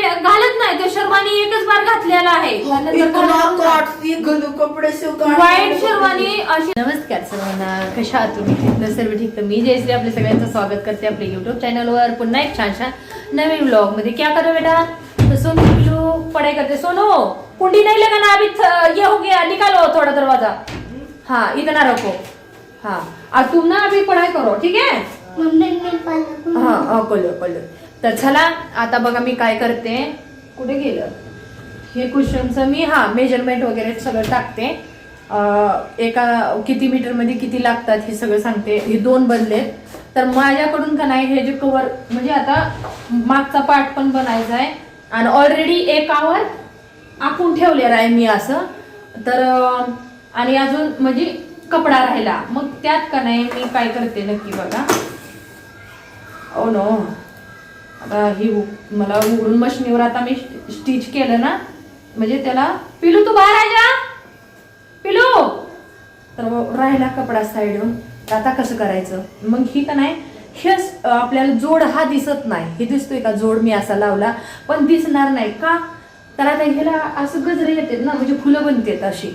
घालत नाही. तो शर्वानी एकच बार घातलेला आहे. घालू कपडे शेरवानी अशी नमस्कार सर्वांना. कशा आहात तुम्ही? तर सर्व ठीक तर मी जयश्री आपल्या सगळ्यांचं स्वागत करते आपल्या युट्यूब चॅनलवर पुन्हा एक छान छान नवीन ब्लॉगमध्ये. क्या करो बेटा? तो सोनू पढ़ाई करते. सोनो कुंडी नहीं लगाना. अभी थ- ये हो गया. निकालो थोड़ा दरवाजा. हाँ इतना रखो. हाँ. और तुम ना अभी पढ़ाई करो. ठीक है? हा हा कळलं कळलं तर चला आता बघा मी काय करते. कुठे गेलं? हे कुशनचं मी हा मेजरमेंट वगैरे सगळं टाकते. एका किती मीटरमध्ये किती लागतात हे सगळं सांगते. हे दोन बदलेत तर माझ्याकडून का नाही हे जे कवर म्हणजे आता मागचा पार्ट पण बनायचा आहे. आणि ऑलरेडी एक आवर आखून ठेवलेला आहे मी असं. तर आणि अजून म्हणजे कपडा राहिला. मग त्यात का नाही मी काय करते नक्की बघा. Oh ओ नो आता ही मला उघडून मशनीवर आता मी स्टिच केलं ना म्हणजे त्याला पिलू तू बाहेर आहे जा! पिलू! तर राहिला कपडा साईडून आता कसं करायचं? मग ही का नाही हेच आपल्याला जोड हा दिसत नाही. हे दिसतोय का? जोड मी असा लावला पण दिसणार नाही. का? तर आता ह्याला असं गजरे येतात ना म्हणजे फुलं बनतात अशी.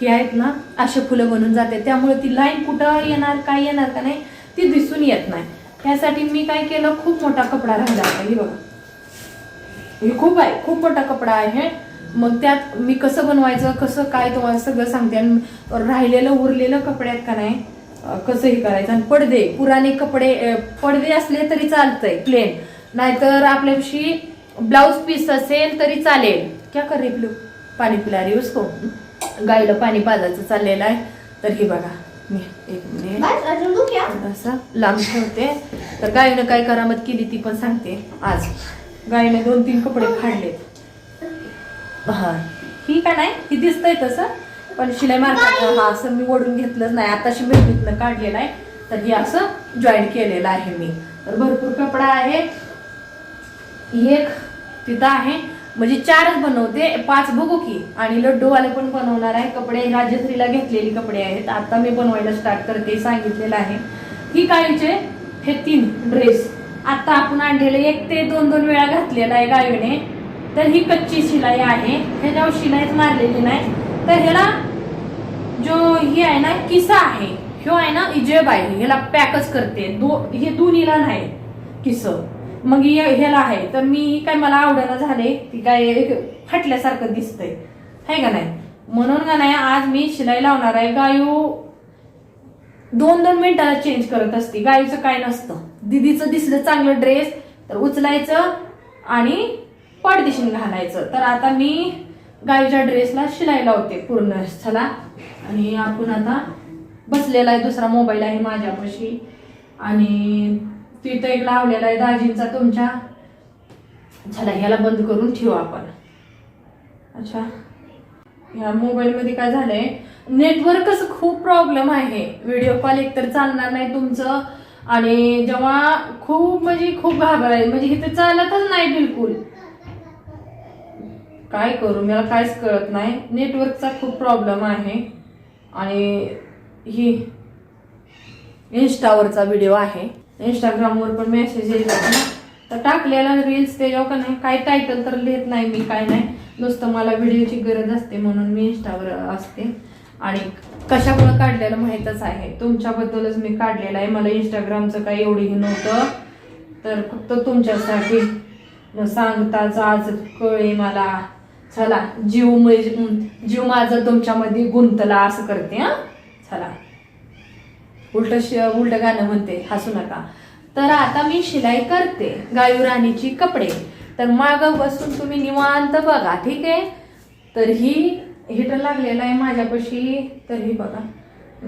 ही आहेत ना असे फुलं बनून जाते त्यामुळे ती लाईन कुठं येणार काय येणार का नाही ती दिसून येत नाही. त्यासाठी मी काय केलं? खूप मोठा कपडा राहिला आता हे बघा. हे खूप आहे खूप मोठा कपडा आहे. मग त्यात मी कसं बनवायचं कसं काय तुम्हाला सगळं सांगते. आणि राहिलेलं उरलेलं कपड्यात का नाही कसं हे करायचं? आणि पडदे पुराणे कपडे पडदे असले तरी चालतंय प्लेन नाहीतर आपल्याशी ब्लाऊज पीस असेल तरी चालेल. क्या कर रे पिलू पाणी पिला रे उसको? गाईला पाणी पाजायचं चाललेलं आहे. तर हे बघा. मी एक मिनिट असं लांब ठेवते. तर गायीनं काय करामत केली ती पण सांगते. आज गायने दोन तीन कपडे फाडलेत. हा. ही का नाही? ही दिसतंय तसं. पण शिलाई मार्काचं हा असं मी ओढून घेतलंच नाही. आताशी मेहनतीतनं काढलेलं आहे तर हे असं जॉईन केलेलं आहे मी. तर भरपूर कपडा आहे. एक तिथं आहे. म्हणजे चारच बनवते पाच बघू की. आणि लड्डूवाले पण बनवणार आहे. कपडे राजश्रीला घेतलेली कपडे आहेत. आता मी बनवायला स्टार्ट करते सांगितलेलं आहे. ही कायचे हे तीन ड्रेस आता आपण आणलेले एक ते दोन दोन वेळा घातलेला आहे गायीने तर ही कच्ची शिलाई आहे. ह्याच्यावर शिलाईच मारलेली नाही तर ह्याला जो ही आहे ना किसा आहे. ह्यो आहे ना इजेब आहे ह्याला पॅकच करते. दो हे दोन्हीला नाही किसं. मग ह्याला आहे. तर मी काय मला आवडायला झाले ती काय फाटल्यासारखं दिसतंय. आहे का नाही? म्हणून का नाही आज मी शिलाई लावणार आहे. गायू दोन दोन मिनिटाला चेंज करत असते. गायूचं काय नसतं. दिदीचं दिसलं चांगलं ड्रेस तर उचलायचं आणि पडदिशीन घालायचं. तर आता मी गायूच्या ड्रेसला शिलाई लावते पूर्ण चला आणि आपण आता बसलेला आहे दुसरा मोबाईल आहे माझ्यापाशी. आणि तिथं एक लावलेला आहे दाजींचा तुमच्या? चला ह्याला बंद करून ठेवू आपण. अच्छा. ह्या मोबाईलमध्ये काय झालंय? नेटवर्कच खूप प्रॉब्लेम आहे. व्हिडिओ कॉल एकतर चालणार नाही तुमचं. आणि जेव्हा खूप म्हणजे खूप घाबराय म्हणजे इथे चालतच नाही बिलकुल. काय करू? मला काहीच कळत नाही. नेटवर्कचा खूप प्रॉब्लेम आहे. आणि ही इन्स्टावरचा व्हिडिओ आहे. इंस्टाग्रामवर पण मेसेज येतात ना. तर टाकलेला रील्स त्याच्यावर का नाही काय टायटल तर लिहित नाही मी काय नाही. नुसतं मला व्हिडिओची गरज असते म्हणून मी इंस्टावर असते. आणि कशामुळे काढलेलं माहीतच आहे. तुमच्याबद्दलच मी काढलेलं आहे. मला इंस्टाग्रामचं काही एवढंही नव्हतं. तर फक्त तुमच्यासाठी सांगताच आज कळे मला. चला जीव म्हणजे- जीव माझं तुमच्यामध्ये गुंतला असं करते हां? चला. उलट शि उलट गाणं म्हणते हसू नका. तर आता मी शिलाई करते गायू राणीची कपडे. तर माग बसून तुम्ही निवांत बघा ठीक आहे? तर ही हिटर लागलेलं आहे माझ्यापाशी. तर ही बघा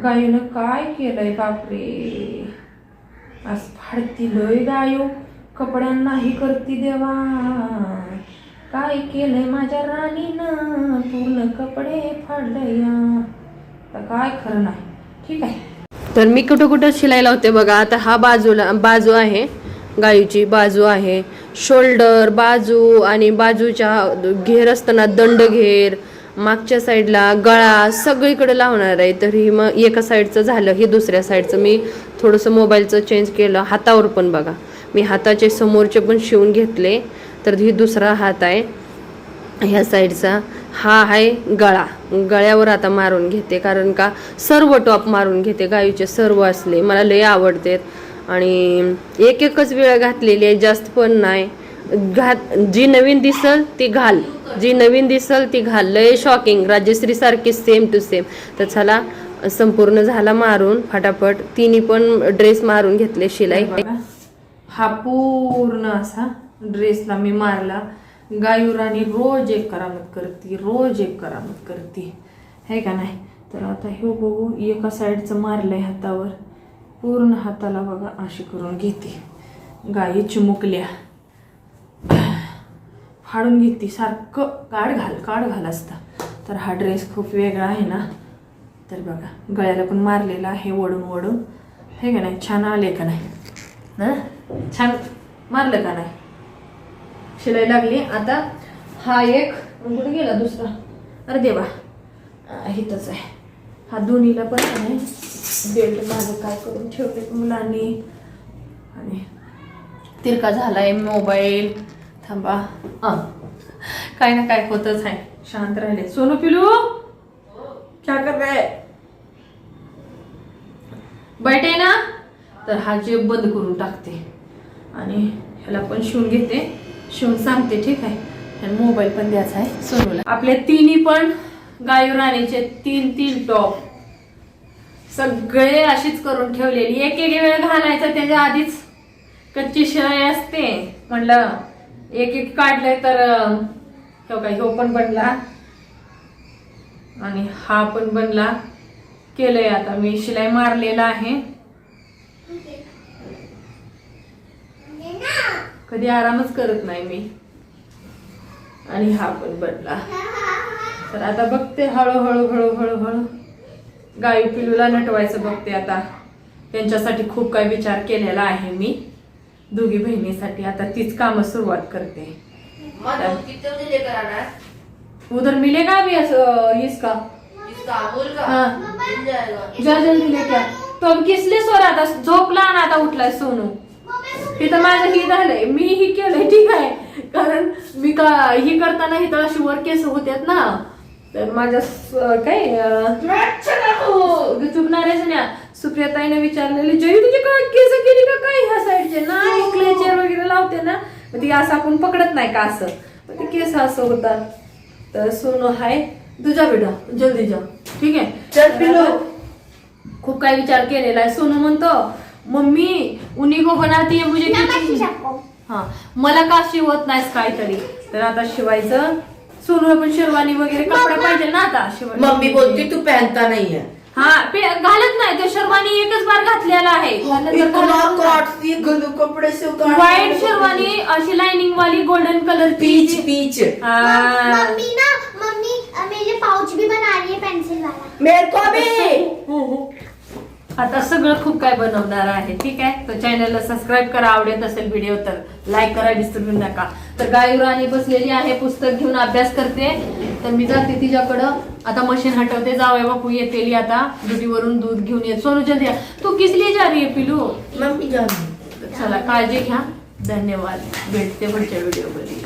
गायूनं काय केलंय बापरे. आज फाडती लय गायू. कपड्यांना ही करती देवा. काय केलंय माझ्या राणीनं? पूर्ण कपडे फाडलया. तर काय खरं नाही. ठीक आहे. तर मी कुठं कुठं शिलाई लावते बघा. आता हा बाजूला बाजू आहे. गायूची बाजू आहे. शोल्डर बाजू आणि बाजूच्या घेर असताना दंड घेर मागच्या साईडला गळा सगळीकडे लावणार आहे. तर ही मग एका साईडचं झालं हे दुसऱ्या साईडचं. मी थोडंसं मोबाईलचं चेंज केलं. हातावर पण बघा. मी हाताचे समोरचे पण शिवून घेतले. तर ही दुसरा हात आहे. ह्या साईडचा. हा आहे गळा. गळ्यावर आता मारून घेते कारण का सर्व टॉप मारून घेते गाईचे सर्व असले. मला लय आवडतेत आणि एक एकच वेळ घातलेली आहे जास्त पण नाही. घात जी नवीन दिसल ती घाल. जी नवीन दिसल ती घाल. लय शॉकिंग राजश्री सारखी सेम टू सेम तर चला संपूर्ण झाला मारून फटाफट. तिन्ही पण ड्रेस मारून घेतले शिलाई. हा पूर्ण असा ड्रेसला मी मारला. गायुराणी रोज एक करामत करते रोज एक करामत करते. है का नाही? तर आता हे बघू एका साईडचं मारलंय हातावर. पूर्ण हाताला बघा अशी करून घेते. गाई चिमुकल्या. फाडून घेते सारखं काढ घाल काढ घाल असता. तर हा ड्रेस खूप वेगळा आहे ना? तर बघा गळ्याला पण मारलेला आहे ओढून ओढून हे का नाही? छान आले का नाही? ना छान मारलं का नाही? शिलाई लागली. आता हा एक कुठे गेला दुसरा? अरे देवा. अं, आहे. हा दोन्हीला पण आहे. बेल्ट माझं काय करून ठेवले मुलांनी? आणि तिरका झालाय मोबाईल. थांबा. काय ना काय होतच आहे. शांत राहिले. सोनू पिलू? क्या कर रहा? बैठे ना? तर हा जेब बंद करून टाकते. आणि ह्याला पण शिवून घेते. शिवून सांगते ठीक आहे? आणि मोबाईल पण द्यायचा आहे सोनूला. आपले तिन्ही पण गायू राणीचे तीन तीन टॉप सगळे अशीच करून ठेवलेली. एक एक वेळ घालायचं त्याच्या आधीच कच्ची शिलाई असते. म्हणलं एक एक काढलंय तर हो काय ह्यो पण बनला. आणि हा पण बनला. केलंय आता. मी शिलाई मारलेला आहे. कधी आरामच करत नाही मी. आणि हा पण बनला तर आता बघते हळूहळू हळूहळू हळू. गाई पिलूला नटवायचं बघते आता. त्यांच्यासाठी खूप काही विचार केलेला आहे मी. दोघी बहिणीसाठी आता तीच कामं सुरुवात करते. उधर मिलेगा अभी अस- इसका? हाँ। मिल आ. तो किसले सो रहा था? झोपला ना आता उठलाय सोनू. तिथं माझं ही झालंय. मी ही केलंय ठीक आहे. कारण मी का ही करताना ही अशी वर केस होत्यात ना. तर माझ्या काय हो, चुकणारेच ना सुप्रियाताईने विचारलेले जयू तुझे केस केली का काय ह्या साईडचे? नाही क्लेचर वगैरे लावते ना. मग ती असं आपण पकडत नाही का असं? ते केस असं होतात. तर सोनू हाय तुझा बेटा जल्दी जा. ठीक आहे. खूप काय विचार केलेला आहे. सोनू म्हणतो मम्मी उन्ही को बनाती है मुझे हा मला का शिवत नाहीस काहीतरी? तर आता शिवायचं. सोनूला पण शेरवानी वगैरे कपडा पाहिजे ना आता शिवाय मम्मी बोलती तू पहनता नहीं है हा पे- घालत नाही तो शेरवानी एकच बार घातलेला आहे. त्यानंतर इतना घालत नाही. काटती गंदू कपड़े से काट व्हाईट शेरवानी अशी लाइनिंग वाली golden colour peach peach mummy ना मम्मी अ, मेरे लिए पाउच भी बना रही है पेंसिल वाला। मेरे को भी। आता सगळं खूप काय बनवणार आहे ठीक आहे? तर चॅनलला सबस्क्राईब करा आवडत असेल व्हिडिओ तर लाईक करा विसरू नका. तर गायू राणी बसलेली आहे पुस्तक घेऊन अभ्यास करते. तर मी जाते तिच्याकडं. आता मशीन हटवते. जावय बापू येतेली आता. ड्युटीवरून दूध घेऊन येत. सोनू जल्दी आ. तू किस लिए जा है पिलू चला काळजी घ्या. धन्यवाद. भेटते पुढच्या व्हिडिओमध्ये